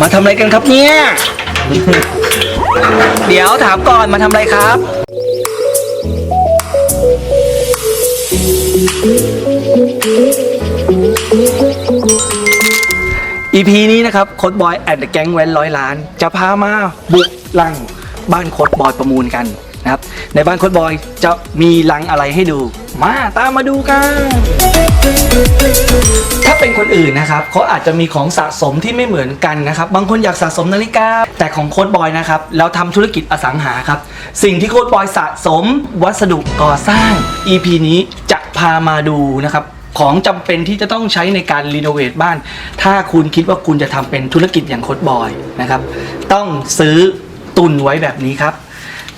มาทำอะไรกันครับเนี่ย เดี๋ยวถามก่อนมาทำอะไรครับ EP นี้นะครับโค้ดบอยแอนด์แก๊งแว้นร้อยล้าน จะพามาบุกลังบ้านโค้ดบอยประมูลกัน นะครับ ในบ้านโค้ดบอยจะมีลังอะไรให้ดู มาตามมาดูกัน ถ้าเป็นคนอื่นนะครับเขาอาจจะมีของสะสมที่ไม่เหมือนกันนะครับ บางคนอยากสะสมนาฬิกา แต่ของโค้ดบอยนะครับเราทำธุรกิจอสังหาครับ สิ่งที่โค้ดบอยสะสมวัสดุก่อสร้าง EP นี้จะพามาดูนะครับของจำเป็นที่จะต้องใช้ในการรีโนเวทบ้าน ถ้าคุณคิดว่าคุณจะทำเป็นธุรกิจอย่างโคดบอยนะครับ ต้องซื้อตุนไว้แบบนี้ครับ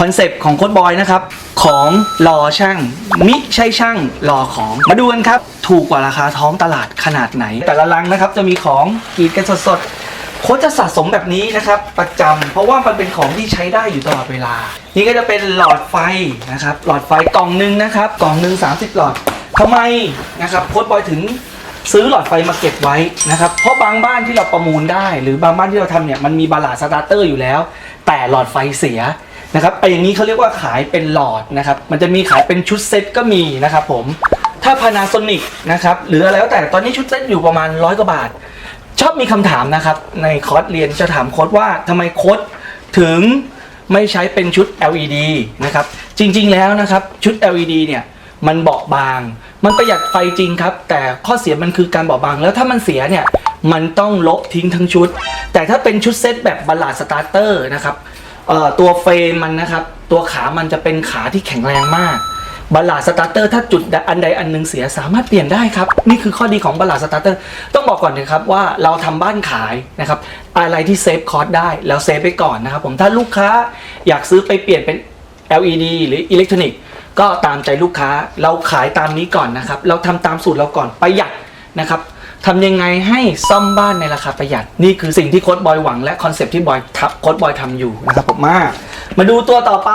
คอนเซปต์ของโค้ดบอยนะครับ ของรอช่าง มิใช่ช่างรอของ มาดูกันครับ ถูกกว่าราคาท้องตลาดขนาดไหน แต่ละลังนะครับจะมีของกรีดกันสดๆโค้ดจะสะสมแบบนี้นะครับ ประจำเพราะว่ามันเป็นของที่ใช้ได้อยู่ตลอดเวลา นี่ก็จะเป็นหลอดไฟนะครับ หลอดไฟกล่องหนึ่งนะครับกล่องหนึ่ง30 หลอดทำไมนะครับโค้ดบอยถึงซื้อหลอดไฟมาเก็บไว้นะครับ เพราะบางบ้านที่เราประมูลได้ หรือบางบ้านที่เราทำเนี่ยมันมีบาลาสตาร์เตอร์อยู่แล้ว แต่หลอดไฟเสีย นะครับไออย่างนี้เขาเรียกว่าขายเป็นหลอดนะครับมันจะมีขายเป็นชุดเซ็ตก็มีนะครับผมถ้า Panasonic นะครับหรืออะไรแล้วแต่ตอนนี้ชุดเซ็ตอยู่ประมาณร้อยกว่าบาท ชอบมีคำถามนะครับในคอร์สเรียนจะถามโค้ดว่าทำไมโค้ดถึงไม่ใช้เป็นชุด LED นะครับจริงๆแล้วนะครับชุด LED เนี่ยมันเบาบาง มันประหยัดไฟจริงครับ แต่ข้อเสียมันคือการเบาบาง แล้วถ้ามันเสียเนี่ย มันต้องละทิ้งทั้งชุด แต่ถ้าเป็นชุดเซตแบบบัลลาดสตาร์เตอร์นะครับ เอ่อตัวเฟรมมันนะครับ ตัวขามันจะเป็นขาที่แข็งแรงมากบัลลาสตาร์เตอร์ถ้าจุดอันใดอันหนึ่งเสียสามารถเปลี่ยนได้ครับ นี่คือข้อดีของบัลลาสตาร์เตอร์ต้องบอกก่อนนะครับว่าเราทำบ้านขายนะครับ อะไรที่เซฟคอร์สได้แล้วเซฟไปก่อนนะครับผมถ้าลูกค้าอยากซื้อไปเปลี่ยนเป็น LED หรืออิเล็กทรอนิกส์ก็ตามใจลูกค้าเราขายตามนี้ก่อนนะครับ เราทำตามสูตรเราก่อนประหยัดนะครับ ทำยังไงให้ซ่อมบ้านในราคาประหยัด นี่คือสิ่งที่โค้ดบอยหวังและคอนเซปต์ที่บอยทับโค้ดบอยทำอยู่นะครับผมมามาดูตัวต่อไป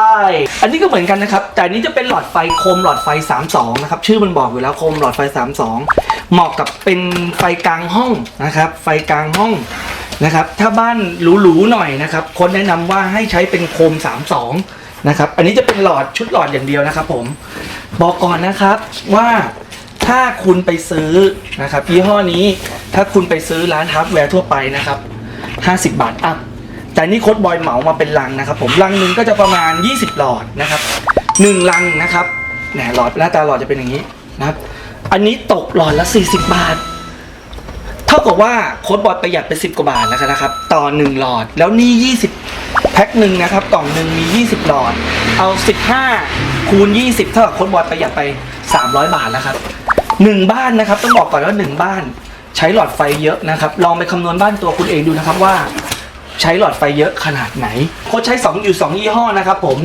อันนี้ก็เหมือนกันนะครับ แต่อันนี้จะเป็นหลอดไฟโคมหลอดไฟ 32 นะครับ ชื่อมันบอกอยู่แล้วโคมหลอดไฟ 32 เหมาะกับเป็นไฟกลางห้องนะครับ ไฟกลางห้องนะครับ ถ้าบ้านหรูๆหน่อยนะครับคนแนะนำว่าให้ใช้เป็นโคม 32 นะครับ อันนี้จะเป็นหลอดชุดหลอดอย่างเดียวนะครับ ผม บอกก่อนนะครับว่า ถ้าคุณไปซื้อนะครับยี่ห้อนี้ถ้าคุณไปซื้อร้านฮาร์ดแวร์ทั่วไปนะครับ50 บาทอัพแต่นี่โค้ดบอยเหมามาเป็นลังนะครับ ผมลังหนึ่งก็จะประมาณ 20 หลอดนะครับหนึ่งลังนะครับแหนหลอดหน้าตาหลอดจะเป็นอย่างนี้นะครับ อันนี้ตกหลอดละ 40 บาท เท่ากับว่าโค้ดบอยประหยัดไป 10 กว่าบาทแล้วนนะครับ ต่อ 1 หลอดแล้วนี่ 20 แพ็คหนึ่งนะครับกล่องหนึ่งมี 20 หลอด เอา 15 คูณ 20 เท่ากับโค้ดบอยประหยัดไป 300 บาทแล้วครับ หนึ่งบ้านนะครับ ต้องบอกก่อนว่าหนึ่งบ้าน ใช้หลอดไฟเยอะนะครับ ลองไปคำนวณบ้านตัวคุณเองดูนะครับว่า ใช้หลอดไฟเยอะขนาดไหน โค้ดใช้2อยู่2ยี่ห้อนะครับผม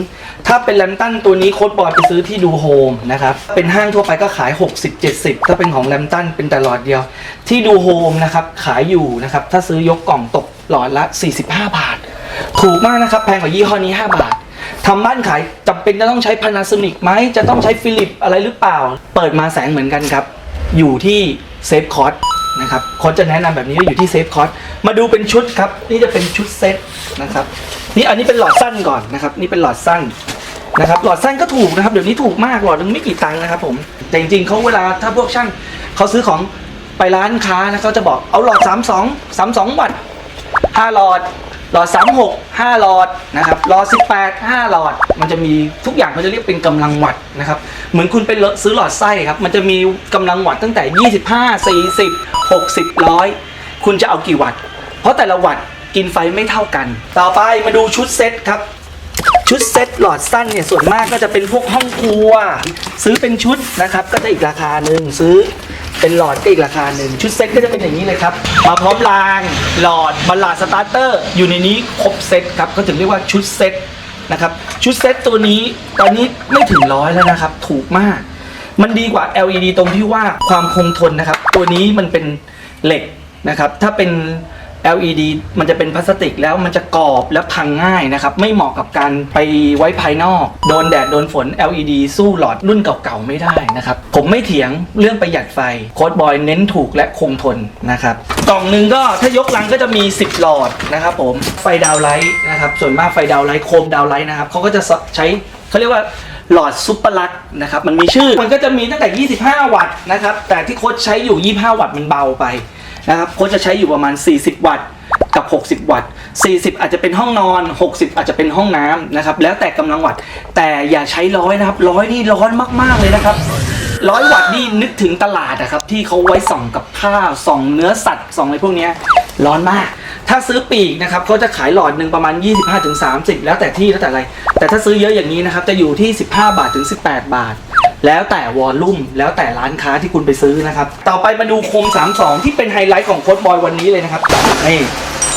ถ้าเป็นแลมตันตัวนี้โค้ดบอยไปซื้อที่ดูโฮมนะครับ เป็นห้างทั่วไปก็ขาย 60-70 ถ้าเป็นของแลมตันเป็นแต่หลอดเดียว ที่ดูโฮมนะครับขายอยู่นะครับ ถ้าซื้อยกกล่องตกหลอดละ 45 บาท ถูกมากนะครับ แพงกว่ายี่ห้อนี้ 5 บาท ทำบ้านขายจำเป็นจะต้องใช้ Panasonic ไหมจะต้องใช้ฟิลิปอะไรหรือเปล่า เปิดมาแสงเหมือนกันครับ อยู่ที่เซฟคอร์สนะครับโค้ชจะแนะนำแบบนี้อยู่ที่เซฟคอร์สมาดูเป็นชุดครับ นี่จะเป็นชุดเซตนะครับนี่อันนี้เป็นหลอดสั้นก่อนนะครับ นี่เป็นหลอดสั้นนะครับ หลอดสั้นก็ถูกนะครับ เดี๋ยวนี้ถูกมากหลอดนึงไม่กี่ตังค์นะครับผมแต่จริงๆเขาเวลาถ้าพวกช่างเขาซื้อของไปร้านค้านะเขาจะบอกเอาหลอด 32 32 วัตต์5หลอด หลอด 36 5 หลอดนะครับหลอด 18 5 หลอด มันจะมีทุกอย่างเขาจะเรียกเป็นกำลังวัตต์นะครับ เหมือนคุณไปซื้อหลอดไส้ครับ มันจะมีกำลังวัตต์ตั้งแต่ 25 40 60 100 คุณจะเอากี่วัตต์ เพราะแต่ละวัตต์กินไฟไม่เท่ากัน ต่อไปมาดูชุดเซตครับ ชุดเซ็ตหลอดสั้นเนี่ยส่วนมากก็จะเป็นพวกห้องครัว ซื้อเป็นชุดนะครับ ก็จะอีกราคาหนึ่งซื้อ เป็นหลอดก็อีกราคาหนึ่งชุดเซ็ตก็จะเป็นอย่างนี้เลยครับ มาพร้อมรางหลอดบัลลาสตาร์เตอร์ อยู่ในนี้ครบเซ็ตครับก็ถึงเรียกว่าชุดเซ็ตนะครับชุดเซ็ตตัวนี้ตอนนี้ไม่ถึงร้อยแล้วนะครับ ถูกมาก มันดีกว่า LED ตรงที่ว่าความคงทนนะครับ ตัวนี้มันเป็นเหล็กนะครับ ถ้าเป็น LED มันจะเป็นพลาสติกแล้วมันจะกรอบและพังง่ายนะครับ ไม่เหมาะกับการไปไว้ภายนอก โดนแดดโดนฝน LED สู้หลอดรุ่นเก่าๆไม่ได้นะครับ ผมไม่เถียงเรื่องประหยัดไฟ โค้ดบอยเน้นถูกและคงทนนะครับ กล่องหนึ่งก็ถ้ายกลังก็จะมี 10 หลอดนะครับผม ไฟดาวไลท์นะครับ ส่วนมากไฟดาวไลท์โคมดาวไลท์นะครับเขาก็จะใช้เขาเรียกว่าหลอดซุปเปอร์ลักนะครับ มันมีชื่อ มันก็จะมีตั้งแต่ 25 วัตต์นะครับ แต่ที่โค้ชใช้อยู่ 25 วัตต์มันเบาไป นะครับโค้ชจะใช้อยู่ประมาณ 40 วัตต์กับ 60 วัตต์ 40 อาจจะเป็นห้องนอน 60 อาจจะเป็นห้องน้ำนะครับ แล้วแต่กำลังวัตต์ แต่อย่าใช้ร้อยนะครับ ร้อยนี่ร้อนมาก ๆ เลยนะครับ ร้อยวัตต์นี่นึกถึงตลาดนะครับ ที่เขาไว้ส่องกับข้าว ส่องเนื้อสัตว์ ส่องอะไรพวกนี้ ร้อนมาก ถ้าซื้อปีกนะครับเขาจะขายหลอดหนึ่งประมาณ 25-30 แล้วแต่ที่แล้วแต่อะไร แต่ถ้าซื้อเยอะอย่างนี้นะครับ จะอยู่ที่ 15 บาทถึง 18 บาท แล้วแต่วอลลุ่มแล้วแต่ร้านค้าที่คุณไปซื้อนะครับ ต่อไปมาดูโคม 32 ที่เป็นไฮไลท์ของโค้ดบอยวันนี้เลยนะครับนี่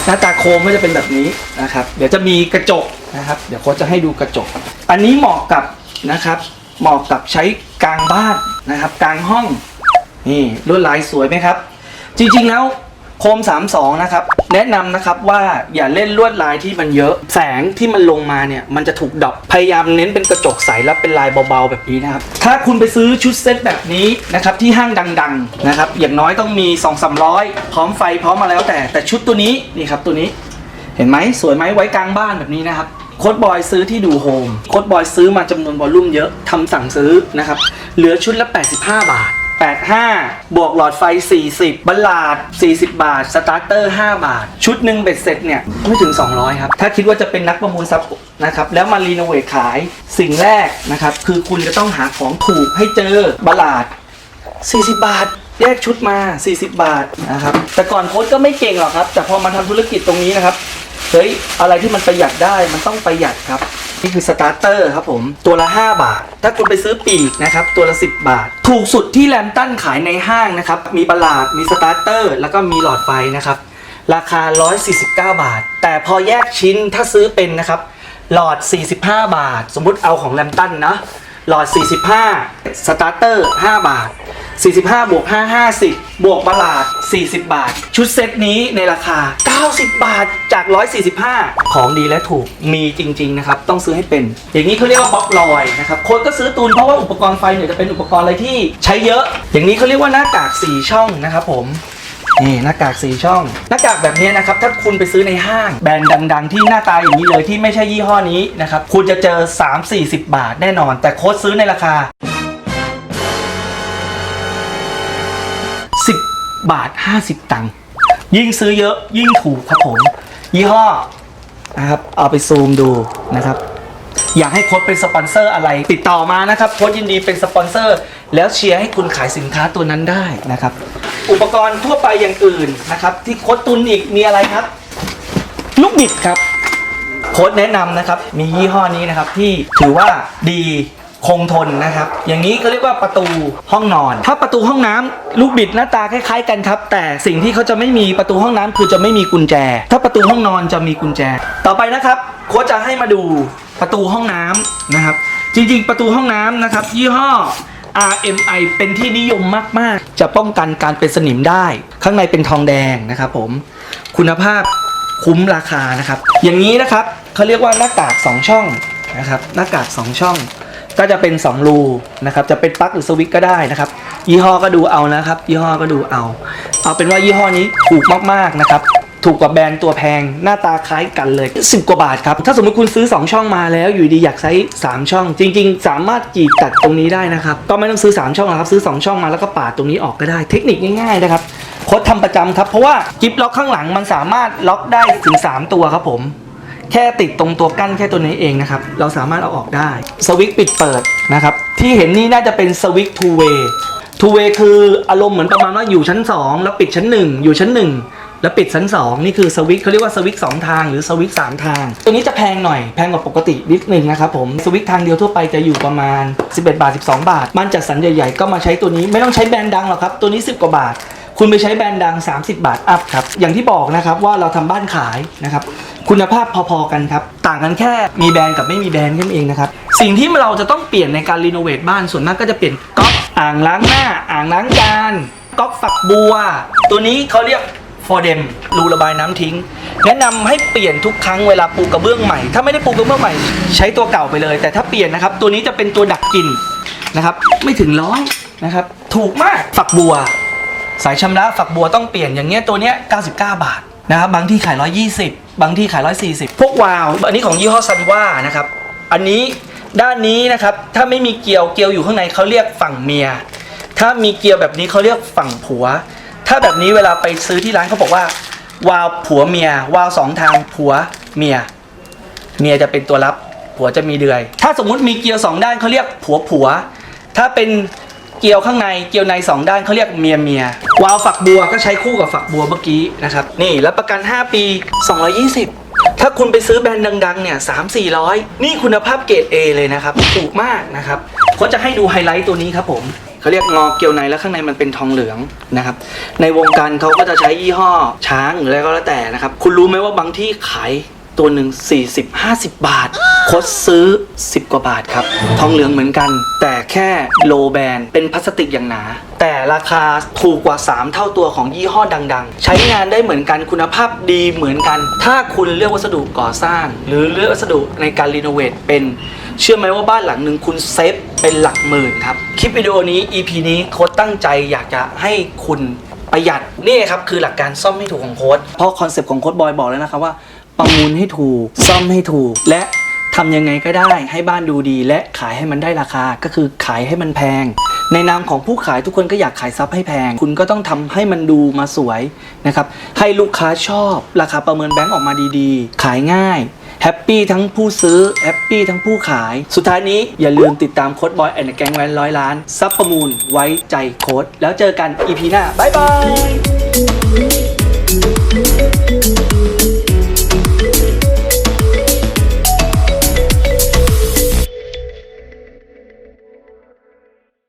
หน้าตาโคมก็จะเป็นแบบนี้นะครับ เดี๋ยวจะมีกระจกนะครับ เดี๋ยวโค้ดจะให้ดูกระจก อันนี้เหมาะกับนะครับ เหมาะกับใช้กลางบ้านนะครับ กลางห้องนี่ลวดลายสวยไหมครับ จริงๆแล้ว โคม 32 นะครับ แนะนำนะครับว่าอย่าเล่นลวดลายที่มันเยอะ แสงที่มันลงมาเนี่ย มันจะถูกดรอปพยายามเน้นเป็นกระจกใสแล้วเป็นลายเบาๆแบบนี้นะครับ ถ้าคุณไปซื้อชุดเซตแบบนี้นะครับ ที่ห้างดังๆนะครับ อย่างน้อยต้องมี 2 3 0 0 พร้อมไฟพร้อมมาแล้วแต่ แต่ชุดตัวนี้นี่ครับตัวนี้เห็นไหมสวยไหมไว้กลางบ้านแบบนี้นะครับโค้ดบอยซื้อที่ดูโฮมโค้ดบอยซื้อมาจำนวนวอลลุ่มเยอะทำสั่งซื้อนะครับเหลือชุดละ 85 บาท 85 บวกหลอดไฟ 40 บัลลาด 40 บาท สตาร์เตอร์ 5 บาท ชุดหนึ่งเบ็ดเสร็จเนี่ยไม่ถึง 200 ครับ ถ้าคิดว่าจะเป็นนักประมูลทรัพย์นะครับ แล้วมารีโนเวทขาย สิ่งแรกนะครับ คือคุณจะต้องหาของถูกให้เจอ บัลลาด 40 บาท แยกชุดมา 40 บาทนะครับ แต่ก่อนโค้ดก็ไม่เก่งหรอกครับ แต่พอมาทำธุรกิจตรงนี้นะครับ เฮ้ย อะไรที่มันประหยัดได้ มันต้องประหยัดครับ นี่คือสตาร์เตอร์ครับผมตัวละ 5 บาท ถ้าคุณไปซื้อปีกนะครับตัวละ 10 บาท ถูกสุดที่แลมตันขายในห้างนะครับ มีประหลาดมีสตาร์เตอร์ แล้วก็มีหลอดไฟนะครับ ราคา 149 บาท แต่พอแยกชิ้นถ้าซื้อเป็นนะครับ หลอด 45 บาท สมมุติเอาของแลมตันนะ หลอด 45 สตาร์เตอร์ 5 บาท 45 บวก 5 50 บวกบาลาด 40 บาท ชุดเซตนี้ในราคา 90 บาทจาก 145 ของดีและถูกมีจริง ๆ นะครับ ต้องซื้อให้เป็น อย่างนี้เขาเรียกว่าบล็อกลอยนะครับคนก็ซื้อตูนเพราะว่าอุปกรณ์ไฟเนี่ยจะเป็นอุปกรณ์อะไรที่ใช้เยอะ อย่างนี้เขาเรียกว่าหน้ากาก 4 ช่องนะครับผม นี่หน้ากากสีช่อง หน้ากากแบบนี้นะครับ ถ้าคุณไปซื้อในห้าง แบรนด์ดัง ๆ ที่หน้าตาอย่างนี้เลยที่ไม่ใช่ยี่ห้อนี้นะครับ คุณจะเจอ 3-40 บาทแน่นอน แต่โค้ดซื้อในราคา 10 บาท 50 ตังค์ยิ่งซื้อเยอะยิ่งถูกครับผม ยี่ห้อนะครับเอาไปซูมดูนะครับ อยากให้โค้ดเป็นสปอนเซอร์อะไร ติดต่อมานะครับโค้ดยินดีเป็นสปอนเซอร์ แล้วเชียร์ให้คุณขายสินค้าตัวนั้นได้นะครับ อุปกรณ์ทั่วไปอย่างอื่นนะครับ ที่โค้ดตุนอีกมีอะไรครับ ลูกบิดครับโค้ดแนะนำนะครับ มียี่ห้อนี้นะครับที่ถือว่าดีคงทนนะครับ อย่างนี้ก็เรียกว่าประตูห้องนอน ถ้าประตูห้องน้ำลูกบิดหน้าตาคล้ายๆกันครับ แต่สิ่งที่เขาจะไม่มีประตูห้องน้ำคือจะไม่มีกุญแจ ถ้าประตูห้องนอนจะมีกุญแจ ต่อไปนะครับ โค้ดจะให้มาดูประตูห้องน้ำนะครับ จริงๆ ประตูห้องน้ำนะครับ ยี่ห้อ RMI เป็นที่นิยมมากๆ จะป้องกันการเป็นสนิมได้ ข้างในเป็นทองแดงนะครับผมคุณภาพคุ้มราคานะครับ อย่างนี้นะครับเขาเรียกว่าหน้ากาก 2 ช่องนะครับหน้ากาก 2 ช่อง ก็จะเป็น 2 รูนะครับ จะเป็นปลั๊กหรือสวิตก็ได้นะครับ ยี่ห้อก็ดูเอานะครับ ยี่ห้อก็ดูเอา เอาเป็นว่ายี่ห้อนี้ถูกมากๆนะครับ ถูกกว่าแบรนด์ตัวแพงหน้าตาคล้ายกันเลย 10 กว่าบาทครับ ถ้าสมมติคุณซื้อ 2 ช่องมาแล้วอยู่ดีอยากใช้ 3 ช่อง จริง ๆ สามารถจีบตัดตรงนี้ได้นะครับ ก็ไม่ต้องซื้อ 3 ช่องหรอกครับ ซื้อ 2 ช่องมาแล้วก็ปาดตรงนี้ออกก็ได้ เทคนิคง่ายๆนะครับโค้ดทำประจำครับ เพราะว่ากิฟล็อกข้างหลังมันสามารถล็อกได้ถึง 3 ตัวครับผม แค่ติดตรงตัวกั้นแค่ตัวนี้เองนะครับเราสามารถเอาออกได้สวิตช์ปิดเปิดนะครับที่เห็นนี่น่าจะเป็นสวิตช์ two way two way คืออารมณ์เหมือนประมาณว่าอยู่ชั้น 2 แล้วปิดชั้น 1 อยู่ชั้น 1 แล้วปิดชั้น2นี่คือสวิตช์เขาเรียกว่าสวิตช์2ทางหรือสวิตช์3ทาง ตัวนี้จะแพงหน่อยแพงกว่าปกตินิดนึงนะครับผมสวิตช์ทางเดียวทั่วไปจะอยู่ประมาณ 11 บาท 12 บาท มันจัดสรรใหญ่ๆก็มาใช้ตัวนี้ไม่ต้องใช้แบรนด์ดังหรอกครับ ตัวนี้ 10 กว่าบาท คุณไปใช้แบรนด์ดัง 30 บาทอัพครับอย่างที่บอกนะครับว่าเราทำบ้านขายนะครับคุณภาพพอๆกันครับ ต่างกันแค่มีแบรนด์กับไม่มีแบรนด์แค่นั้นเองนะครับ สิ่งที่เราจะต้องเปลี่ยนในการรีโนเวทบ้านส่วนมากก็จะเปลี่ยนก๊อกอ่างล้างหน้า อ่างล้างจานก๊อกฝักบัว ตัวนี้เขาเรียก for them รูระบายน้ำทิ้ง แนะนำให้เปลี่ยนทุกครั้งเวลาปูกระเบื้องใหม่ ถ้าไม่ได้ปูกระเบื้องใหม่ ใช้ตัวเก่าไปเลย แต่ถ้าเปลี่ยนนะครับ ตัวนี้จะเป็นตัวดักกลิ่นนะครับ ไม่ถึงร้อยนะครับ ถูกมากฝักบัว สายชำระฝักบัวต้องเปลี่ยนอย่างเงี้ยตัวเนี้ย99 บาทนะครับบางที่ขาย 120 บางที่ขาย 140 พวกวาล์วอันนี้ของยี่ห้อซันว่านะครับ อันนี้ด้านนี้นะครับ ถ้าไม่มีเกลียวเกลียวอยู่ข้างในเขาเรียกฝั่งเมีย ถ้ามีเกลียวแบบนี้เขาเรียกฝั่งผัว ถ้าแบบนี้เวลาไปซื้อที่ร้านเขาบอกว่าวาวผัวเมียวาวสองทางผัวเมีย เมียจะเป็นตัวรับ ผัวจะมีเดือย ถ้าสมมุติมีเกลียวสองด้านเขาเรียกผัวผัว ถ้าเป็นเกลียวข้างในเกลียวในสองด้านเขาเรียกเมียเมียวาวฝักบัวก็ใช้คู่กับฝักบัวเมื่อกี้นะครับ นี่แล้วประกัน 5 ปี 220 ถ้าคุณไปซื้อแบรนด์ดังๆเนี่ยสามสี่ร้อยนี่คุณภาพเกรด A เลยนะครับ ถูกมากนะครับ เขาจะให้ดูไฮไลท์ตัวนี้ครับผมเขาเรียกงอเกลียวในแล้วข้างในมันเป็นทองเหลืองนะครับ ในวงการเขาก็จะใช้ยี่ห้อช้างหรืออะไรก็แล้วแต่นะครับ คุณรู้ไหมว่าบางที่ขายตัวหนึ่ง40 50 บาท คดซื้อ 10 กว่าบาทครับ ทองเหลืองเหมือนกัน แต่แค่โลแบนเป็นพลาสติกอย่างหนา แต่ราคาถูกกว่า 3 เท่าตัวของยี่ห้อดังๆ ใช้งานได้เหมือนกันคุณภาพดีเหมือนกัน ถ้าคุณเลือกวัสดุก่อสร้าง หรือเลือกวัสดุในการรีโนเวทเป็น เชื่อไหมว่าบ้านหลังหนึ่งคุณเซฟเป็นหลักหมื่นครับ คลิปวิดีโอนี้ EP นี้โค้ดตั้งใจอยากจะให้คุณประหยัดนี่ครับคือหลักการซ่อมให้ถูกของโค้ดเพราะคอนเซปต์ของโค้ดบอยบอกแล้วนะครับว่า ประมูลให้ถูกซ่อมให้ถูก และทำยังไงก็ได้ให้บ้านดูดี และขายให้มันได้ราคาก็คือขายให้มันแพง ในนามของผู้ขายทุกคนก็อยากขายซับให้แพง คุณก็ต้องทำให้มันดูมาสวยนะครับให้ลูกค้าชอบราคาประเมินแบงก์ออกมาดีๆ ขายง่าย แฮปปี้ทั้งผู้ซื้อ แฮปปี้ทั้งผู้ขาย สุดท้ายนี้อย่าลืมติดตามโค้ดบอยแอนด์แกงแวนร้อยล้าน ซับประมูลไว้ใจโค้ดแล้วเจอกันอีพีหน้า บ๊ายบาย